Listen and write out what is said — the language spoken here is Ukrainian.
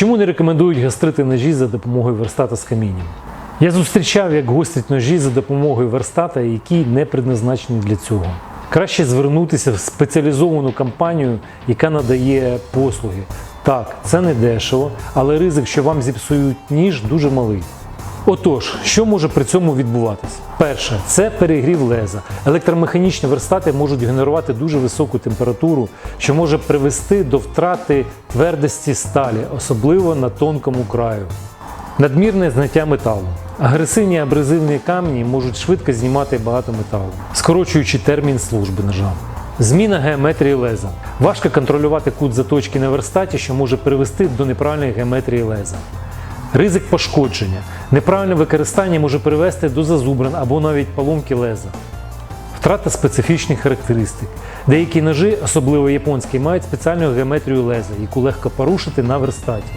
Чому не рекомендують гастрити ножі за допомогою верстата з камінням? Я зустрічав, як гострять ножі за допомогою верстата, який не предназначений для цього. Краще звернутися в спеціалізовану компанію, яка надає послуги. Так, це не дешево, але ризик, що вам зіпсують ніж, дуже малий. Отож, що може при цьому відбуватись? Перше, це перегрів леза. Електромеханічні верстати можуть генерувати дуже високу температуру, що може привести до втрати твердості сталі, особливо на тонкому краю. Надмірне зняття металу. Агресивні абразивні камені можуть швидко знімати багато металу, скорочуючи термін служби ножа. Зміна геометрії леза. Важко контролювати кут заточки на верстаті, що може привести до неправильної геометрії леза. Ризик пошкодження. Неправильне використання може привести до зазубрин або навіть поломки леза. Втрата специфічних характеристик. Деякі ножі, особливо японські, мають спеціальну геометрію леза, яку легко порушити на верстаті.